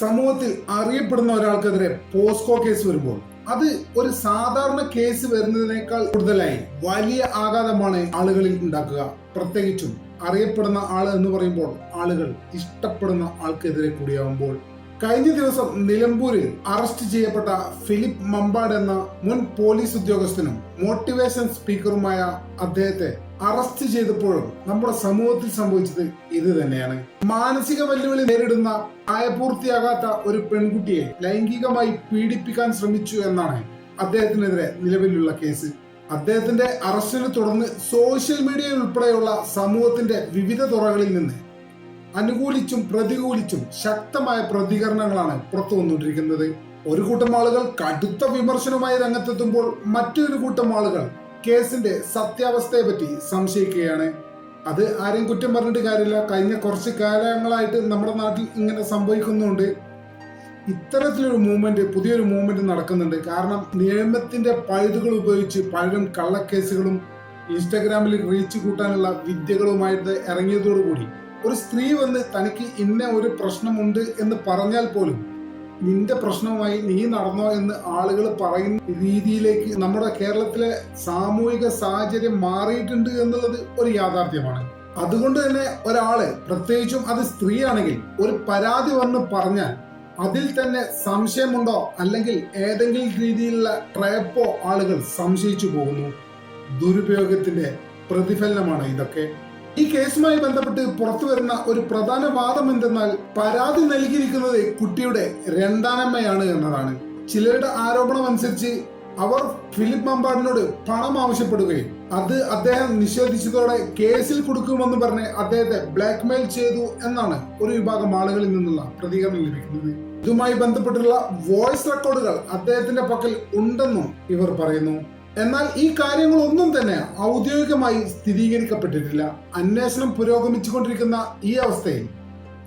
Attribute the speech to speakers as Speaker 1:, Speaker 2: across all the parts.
Speaker 1: സമൂഹത്തിൽ അറിയപ്പെടുന്ന ഒരാൾക്കെതിരെ POCSO case വരുമ്പോൾ അത് ഒരു സാധാരണ കേസ് വരുന്നതിനേക്കാൾ കൂടുതലായി വലിയ ആഘാതമാണ് ആളുകളിൽ ഉണ്ടാക്കുക. പ്രത്യേകിച്ചും അറിയപ്പെടുന്ന ആൾ എന്ന് പറയുമ്പോൾ ആളുകൾ ഇഷ്ടപ്പെടുന്ന ആൾക്കെതിരെ കൂടിയാവുമ്പോൾ. കഴിഞ്ഞ ദിവസം നിലമ്പൂരിൽ അറസ്റ്റ് ചെയ്യപ്പെട്ട ഫിലിപ്പ് മമ്പാട് എന്ന മുൻ പോലീസ് ഉദ്യോഗസ്ഥനും മോട്ടിവേഷൻ സ്പീക്കറുമായ അദ്ദേഹത്തെ അറസ്റ്റ് ചെയ്തപ്പോഴും നമ്മുടെ സമൂഹത്തിൽ സംഭവിച്ചത് ഇത് തന്നെയാണ്. മാനസിക വെല്ലുവിളി നേരിടുന്ന പ്രായപൂർത്തിയാകാത്ത ഒരു പെൺകുട്ടിയെ ലൈംഗികമായി പീഡിപ്പിക്കാൻ ശ്രമിച്ചു എന്നാണ് അദ്ദേഹത്തിനെതിരെ നിലവിലുള്ള കേസ്. അദ്ദേഹത്തിന്റെ അറസ്റ്റിനെ തുടർന്ന് സോഷ്യൽ മീഡിയ ഉൾപ്പെടെയുള്ള സമൂഹത്തിന്റെ വിവിധ തുറകളിൽ നിന്ന് അനുകൂലിച്ചും പ്രതികൂലിച്ചും ശക്തമായ പ്രതികരണങ്ങളാണ് പുറത്തു വന്നുകൊണ്ടിരിക്കുന്നത്. ഒരു കൂട്ടം ആളുകൾ കടുത്ത വിമർശനവുമായി രംഗത്തെത്തുമ്പോൾ മറ്റൊരു കൂട്ടം ആളുകൾ കേസിന്റെ സത്യാവസ്ഥയെ പറ്റി സംശയിക്കുകയാണ്. അത് ആരെയും കുറ്റം പറഞ്ഞിട്ട് കാര്യമില്ല. കഴിഞ്ഞ കുറച്ച് കാലങ്ങളായിട്ട് നമ്മുടെ നാട്ടിൽ ഇങ്ങനെ സംഭവിക്കുന്നുണ്ട്. ഇത്തരത്തിലൊരു മൂവ്മെന്റ് പുതിയൊരു മൂവ്മെന്റ് നടക്കുന്നുണ്ട്. കാരണം നിയമത്തിന്റെ പഴുതുകൾ ഉപയോഗിച്ച് പലരും കള്ളക്കേസുകളും ഇൻസ്റ്റാഗ്രാമിൽ റീച്ച് കൂട്ടാനുള്ള വിദ്യകളുമായിട്ട് ഇറങ്ങിയതോടുകൂടി ഒരു സ്ത്രീ വന്ന് തനിക്ക് ഇന്ന ഒരു പ്രശ്നമുണ്ട് എന്ന് പറഞ്ഞാൽ പോലും നിന്റെ പ്രശ്നവുമായി നീ നടന്നോ എന്ന് ആളുകൾ പറയുന്ന രീതിയിലേക്ക് നമ്മുടെ കേരളത്തിലെ സാമൂഹിക സാഹചര്യം മാറിയിട്ടുണ്ട് എന്നുള്ളത് ഒരു യാഥാർത്ഥ്യമാണ്. അതുകൊണ്ട് തന്നെ ഒരാൾ പ്രത്യേകിച്ചും അത് സ്ത്രീയാണെങ്കിൽ ഒരു പരാതി വന്ന് പറഞ്ഞാൽ അതിൽ തന്നെ സംശയമുണ്ടോ? അല്ലെങ്കിൽ ഏതെങ്കിലും രീതിയിലുള്ള ട്രാപ്പോ ആളുകൾ സംശയിച്ചു പോകുന്നു? ദുരുപയോഗത്തിന്റെ പ്രതിഫലനമാണ് ഇതൊക്കെ. ഈ കേസുമായി ബന്ധപ്പെട്ട് പുറത്തു വരുന്ന ഒരു പ്രധാന വാദം എന്തെന്നാൽ പരാതി നൽകിയിരിക്കുന്നത് കുട്ടിയുടെ രണ്ടാനമ്മയാണ് എന്നതാണ്. ചിലരുടെ ആരോപണം അനുസരിച്ച് അവർ ഫിലിപ്പ് മമ്പാടിനോട് പണം ആവശ്യപ്പെടുകയും അത് അദ്ദേഹം നിഷേധിച്ചതോടെ കേസിൽ കൊടുക്കുമെന്ന് പറഞ്ഞ് അദ്ദേഹത്തെ ബ്ലാക്ക്മെയിൽ ചെയ്തു എന്നാണ് ഒരു വിഭാഗം ആളുകളിൽ നിന്നുള്ള പ്രതികരണം ലഭിക്കുന്നത്. ഇതുമായി ബന്ധപ്പെട്ടുള്ള വോയിസ് റെക്കോർഡുകൾ അദ്ദേഹത്തിന്റെ പക്കൽ ഉണ്ടെന്നും ഇവർ പറയുന്നു. എന്നാൽ ഈ കാര്യങ്ങളൊന്നും തന്നെ ഔദ്യോഗികമായി സ്ഥിരീകരിക്കപ്പെട്ടിട്ടില്ല. അന്വേഷണം പുരോഗമിച്ചുകൊണ്ടിരിക്കുന്ന ഈ അവസ്ഥയിൽ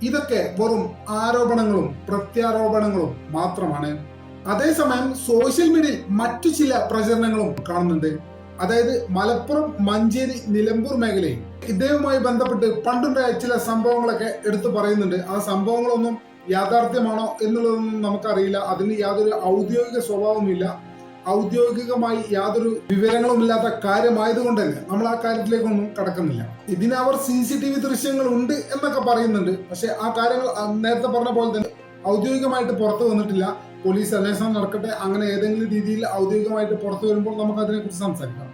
Speaker 1: ഇതൊക്കെ വെറും ആരോപണങ്ങളും പ്രത്യാരോപണങ്ങളും മാത്രമാണ്. അതേസമയം സോഷ്യൽ മീഡിയയിൽ മറ്റു ചില പ്രചരണങ്ങളും കാണുന്നുണ്ട്. അതായത് മലപ്പുറം മഞ്ചേരി നിലമ്പൂർ മേഖലയിൽ ഇദ്ദേഹവുമായി ബന്ധപ്പെട്ട് പണ്ടുണ്ടായ ചില സംഭവങ്ങളൊക്കെ എടുത്തു പറയുന്നുണ്ട്. ആ സംഭവങ്ങളൊന്നും യാഥാർത്ഥ്യമാണോ എന്നുള്ളതൊന്നും നമുക്കറിയില്ല. അതിന് യാതൊരു ഔദ്യോഗിക സ്വഭാവമില്ല ഔദ്യോഗികമായി യാതൊരു വിവരങ്ങളും ഇല്ലാത്ത കാര്യമായതുകൊണ്ട് തന്നെ നമ്മൾ ആ കാര്യത്തിലേക്കൊന്നും കടക്കുന്നില്ല. ഇതിന് അവർ സി സി ടി വി ദൃശ്യങ്ങൾ ഉണ്ട് എന്നൊക്കെ പറയുന്നുണ്ട്. പക്ഷെ ആ കാര്യങ്ങൾ നേരത്തെ പറഞ്ഞ പോലെ തന്നെ ഔദ്യോഗികമായിട്ട് പുറത്തു വന്നിട്ടില്ല. പോലീസ് അന്വേഷണം നടക്കട്ടെ അങ്ങനെ ഏതെങ്കിലും രീതിയിൽ ഔദ്യോഗികമായിട്ട് പുറത്തു വരുമ്പോൾ നമുക്ക് അതിനെക്കുറിച്ച് സംസാരിക്കാം.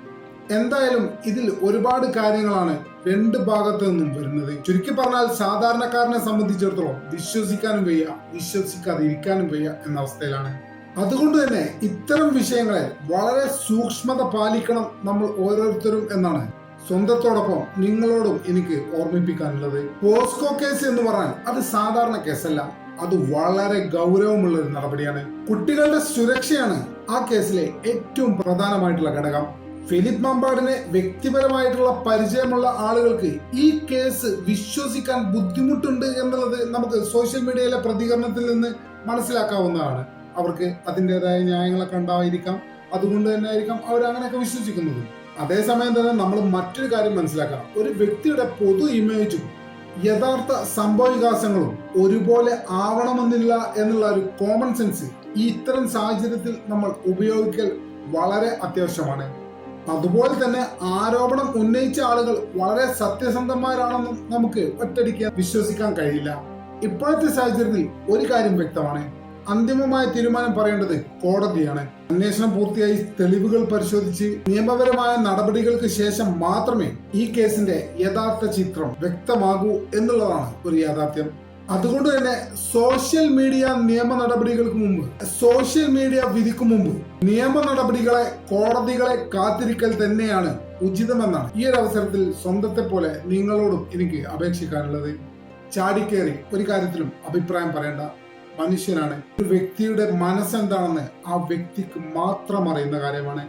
Speaker 1: എന്തായാലും ഇതിൽ ഒരുപാട് കാര്യങ്ങളാണ് രണ്ട് ഭാഗത്തു നിന്നും വരുന്നത്. ചുരുക്കി പറഞ്ഞാൽ സാധാരണക്കാരനെ സംബന്ധിച്ചിടത്തോളം വിശ്വസിക്കാനും വയ്യ വിശ്വസിക്കാതിരിക്കാനും വയ്യ എന്ന അവസ്ഥയിലാണ് അതുകൊണ്ട് തന്നെ ഇത്തരം വിഷയങ്ങളെ വളരെ സൂക്ഷ്മത പാലിക്കണം നമ്മൾ ഓരോരുത്തരും എന്നാണ് സ്വന്തത്തോടൊപ്പം നിങ്ങളോടും എനിക്ക് ഓർമ്മിപ്പിക്കാനുള്ളത്. പോസ്കോ കേസ് എന്ന് പറഞ്ഞാൽ അത് സാധാരണ കേസല്ല. അത് വളരെ ഗൗരവമുള്ള ഒരു നടപടിയാണ്. കുട്ടികളുടെ സുരക്ഷയാണ് ആ കേസിലെ ഏറ്റവും പ്രധാനമായിട്ടുള്ള ഘടകം. ഫിലിപ്പ് മമ്പാടിനെ വ്യക്തിപരമായിട്ടുള്ള പരിചയമുള്ള ആളുകൾക്ക് ഈ കേസ് വിശ്വസിക്കാൻ ബുദ്ധിമുട്ടുണ്ട് എന്നുള്ളത് നമുക്ക് സോഷ്യൽ മീഡിയയിലെ പ്രതികരണത്തിൽ നിന്ന് മനസ്സിലാക്കാവുന്നതാണ്. അവർക്ക് അതിന്റെതായ ന്യായങ്ങളൊക്കെ ഉണ്ടായിരിക്കാം. അതുകൊണ്ട് തന്നെ ആയിരിക്കാം അവർ അങ്ങനെയൊക്കെ വിശ്വസിക്കുന്നത്. അതേസമയം തന്നെ നമ്മൾ മറ്റൊരു കാര്യം മനസ്സിലാക്കണം. ഒരു വ്യക്തിയുടെ പൊതു ഇമേജും യഥാർത്ഥ സംഭവവികാസങ്ങളും ഒരുപോലെ ആവണമെന്നില്ല എന്നുള്ള ഒരു കോമൺ സെൻസ് ഈ ഇത്തരം സാഹചര്യത്തിൽ നമ്മൾ ഉപയോഗിക്കൽ വളരെ അത്യാവശ്യമാണ്. അതുപോലെ തന്നെ ആരോപണം ഉന്നയിച്ച ആളുകൾ വളരെ സത്യസന്ധന്മാരാണെന്നും നമുക്ക് ഒറ്റടിക്ക് വിശ്വസിക്കാൻ കഴിയില്ല. ഇപ്പോഴത്തെ സാഹചര്യത്തിൽ ഒരു കാര്യം വ്യക്തമാണ്. അന്തിമമായ തീരുമാനം പറയേണ്ടത് കോടതിയാണ്. അന്വേഷണം പൂർത്തിയായി തെളിവുകൾ പരിശോധിച്ച് നിയമപരമായ നടപടികൾക്ക് ശേഷം മാത്രമേ ഈ കേസിന്റെ യഥാർത്ഥ ചിത്രം വ്യക്തമാകൂ എന്നുള്ളതാണ് ഒരു യാഥാർത്ഥ്യം. അതുകൊണ്ട് തന്നെ സോഷ്യൽ മീഡിയ നിയമ നടപടികൾക്ക് മുമ്പ് സോഷ്യൽ മീഡിയ വിധിക്ക് മുമ്പ് നിയമ നടപടികളെ കോടതികളെ കാത്തിരിക്കൽ തന്നെയാണ് ഉചിതമെന്നാണ് ഈ ഒരു അവസരത്തിൽ സ്വന്തത്തെ പോലെ നിങ്ങളോടും എനിക്ക് അപേക്ഷിക്കാനുള്ളത്. ചാടിക്കേറി ഒരു കാര്യത്തിലും അഭിപ്രായം പറയേണ്ട. മനുഷ്യനാണ്. ഒരു വ്യക്തിയുടെ മനസ്സെന്താണെന്ന് ആ വ്യക്തിക്ക് മാത്രം അറിയുന്ന കാര്യമാണ്.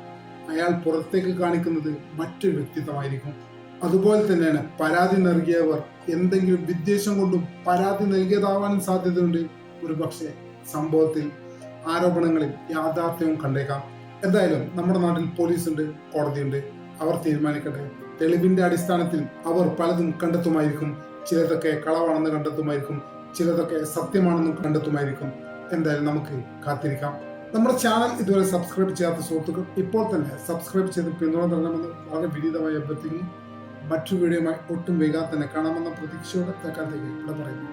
Speaker 1: അയാൾ പുറത്തേക്ക് കാണിക്കുന്നത് മറ്റൊരു വ്യക്തിത്വമായിരിക്കും. അതുപോലെ തന്നെയാണ് പരാതി നൽകിയവർ എന്തെങ്കിലും വിദ്വേഷം കൊണ്ടും പരാതി നൽകിയതാവാനും സാധ്യതയുണ്ട്. ഒരു പക്ഷേ സംഭവത്തിൽ ആരോപണങ്ങളിൽ യാഥാർത്ഥ്യവും കണ്ടേക്കാം. എന്തായാലും നമ്മുടെ നാട്ടിൽ പോലീസുണ്ട് കോടതിയുണ്ട്. അവർ തീരുമാനിക്കട്ടെ. തെളിവിന്റെ അടിസ്ഥാനത്തിൽ അവർ പലതും കണ്ടെത്തുമായിരിക്കും. ചിലതൊക്കെ കളവാണെന്ന് കണ്ടെത്തുമായിരിക്കും. ചിലതൊക്കെ സത്യമാണെന്നും കണ്ടെത്തുമായിരിക്കും. എന്തായാലും നമുക്ക് കാത്തിരിക്കാം. നമ്മുടെ ചാനൽ ഇതുവരെ സബ്സ്ക്രൈബ് ചെയ്യാത്ത സുഹൃത്തുക്കൾ ഇപ്പോൾ തന്നെ സബ്സ്ക്രൈബ് ചെയ്ത് പിന്തുണ തരണമെന്ന് വളരെ വിനീതമായി അഭ്യർത്ഥിക്കുന്നു. മറ്റു വീഡിയോയുമായി ഒട്ടും വൈകാതെ തന്നെ കാണാമെന്ന പ്രതീക്ഷയോടെ തൽക്കാലത്തേക്ക് ഇവിടെ പറയുന്നു.